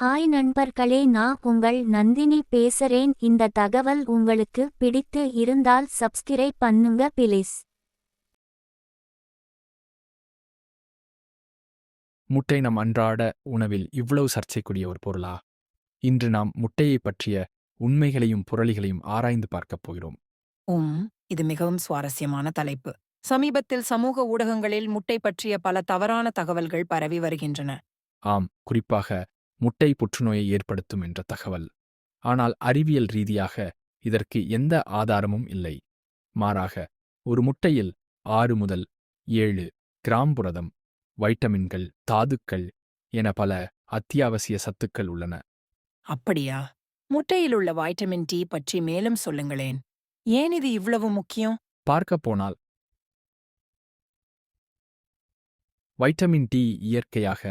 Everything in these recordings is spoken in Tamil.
ஹாய் நண்பர்களே நான் உங்கள் நந்தினி பேசுறேன். இந்த தகவல் உங்களுக்கு பிடித்து இருந்தால் சப்ஸ்கிரைப் பண்ணுங்க பிளீஸ் முட்டை நம் அன்றாட உணவில் இவ்வளவு சர்ச்சைக்குரிய ஒரு பொருளா? இன்று நாம் முட்டையைப் பற்றிய உண்மைகளையும் புரளிகளையும் ஆராய்ந்து பார்க்கப் போகிறோம். உம் இது மிகவும் சுவாரஸ்யமான தலைப்பு. சமீபத்தில் சமூக ஊடகங்களில் முட்டை பற்றிய பல தவறான தகவல்கள் பரவி வருகின்றன. ஆம் குறிப்பாக முட்டை புற்றுநோயை ஏற்படுத்தும் என்ற தகவல். ஆனால் அறிவியல் ரீதியாக இதற்கு எந்த ஆதாரமும் இல்லை. மாறாக ஒரு முட்டையில் ஆறு முதல் ஏழு கிராம் புரதம் வைட்டமின்கள் தாதுக்கள் என பல அத்தியாவசிய சத்துக்கள் உள்ளன. அப்படியா? முட்டையில் உள்ள வைட்டமின் டி பற்றி மேலும் சொல்லுங்களேன். ஏன் இது இவ்வளவு முக்கியம்? பார்க்கப் போனால் வைட்டமின் டி இயற்கையாக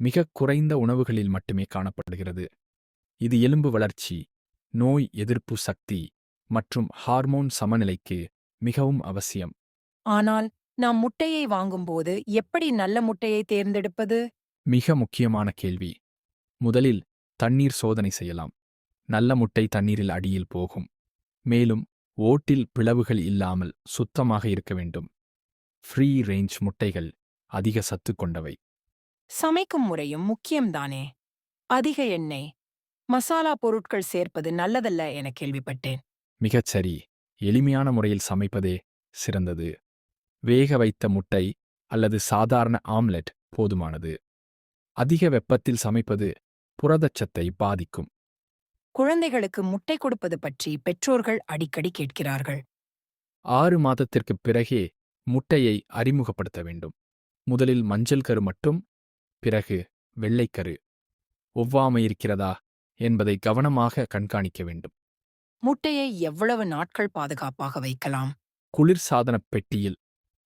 மிகக் குறைந்த உணவுகளில் மட்டுமே காணப்படுகிறது. இது எலும்பு வளர்ச்சி நோய் எதிர்ப்பு சக்தி மற்றும் ஹார்மோன் சமநிலைக்கு மிகவும் அவசியம். ஆனால் நாம் முட்டையை வாங்கும்போது எப்படி நல்ல முட்டையை தேர்ந்தெடுப்பது? மிக முக்கியமான கேள்வி. முதலில் தண்ணீர் சோதனை செய்யலாம். நல்ல முட்டை தண்ணீரில் அடியில் போகும். மேலும் ஓட்டில் பிளவுகள் இல்லாமல் சுத்தமாக இருக்க வேண்டும். ஃப்ரீ ரேஞ்ச் முட்டைகள் அதிக சத்து கொண்டவை. சமைக்கும் முறையும் முக்கியம்தானே? அதிக எண்ணெய் மசாலா பொருட்கள் சேர்ப்பது நல்லதல்ல என கேள்விப்பட்டேன். மிகச் சரி. எளிமையான முறையில் சமைப்பதே சிறந்தது. வேக வைத்த முட்டை அல்லது சாதாரண ஆம்லெட் போதுமானது. அதிக வெப்பத்தில் சமைப்பது புரதச்சத்தை பாதிக்கும். குழந்தைகளுக்கு முட்டை கொடுப்பது பற்றி பெற்றோர்கள் அடிக்கடி கேட்கிறார்கள். ஆறு மாதத்திற்குப் பிறகே முட்டையை அறிமுகப்படுத்த வேண்டும். முதலில் மஞ்சள் கரு மட்டும் பிறகு வெள்ளைக்கரு ஒவ்வாமை இருக்கிறதா என்பதை கவனமாக கண்காணிக்க வேண்டும். முட்டையை எவ்வளவு நாட்கள் பாதுகாப்பாக வைக்கலாம்? குளிர்சாதனப் பெட்டியில்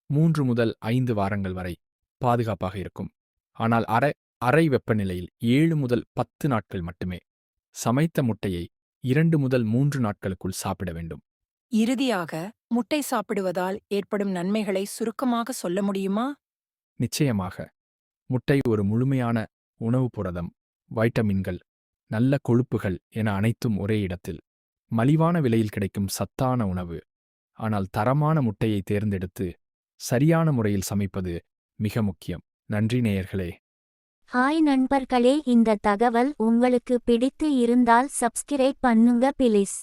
மூன்று முதல் ஐந்து வாரங்கள் வரை பாதுகாப்பாக இருக்கும். ஆனால் அரை அறை வெப்பநிலையில் ஏழு முதல் பத்து நாட்கள் மட்டுமே சமைத்த முட்டையை இரண்டு முதல் மூன்று நாட்களுக்குள் சாப்பிட வேண்டும். இறுதியாக முட்டை சாப்பிடுவதால் ஏற்படும் நன்மைகளை சுருக்கமாக சொல்ல முடியுமா? நிச்சயமாக. முட்டை ஒரு முழுமையான உணவு புரதம் வைட்டமின்கள் நல்ல கொழுப்புகள் என அனைத்தும் ஒரே இடத்தில். மலிவான விலையில் கிடைக்கும் சத்தான உணவு. ஆனால் தரமான முட்டையை தேர்ந்தெடுத்து சரியான முறையில் சமைப்பது மிக முக்கியம். நன்றி நேயர்களே. ஹாய் நண்பர்களே இந்த தகவல் உங்களுக்கு பிடித்து இருந்தால் சப்ஸ்கிரைப் பண்ணுங்க பிளீஸ்.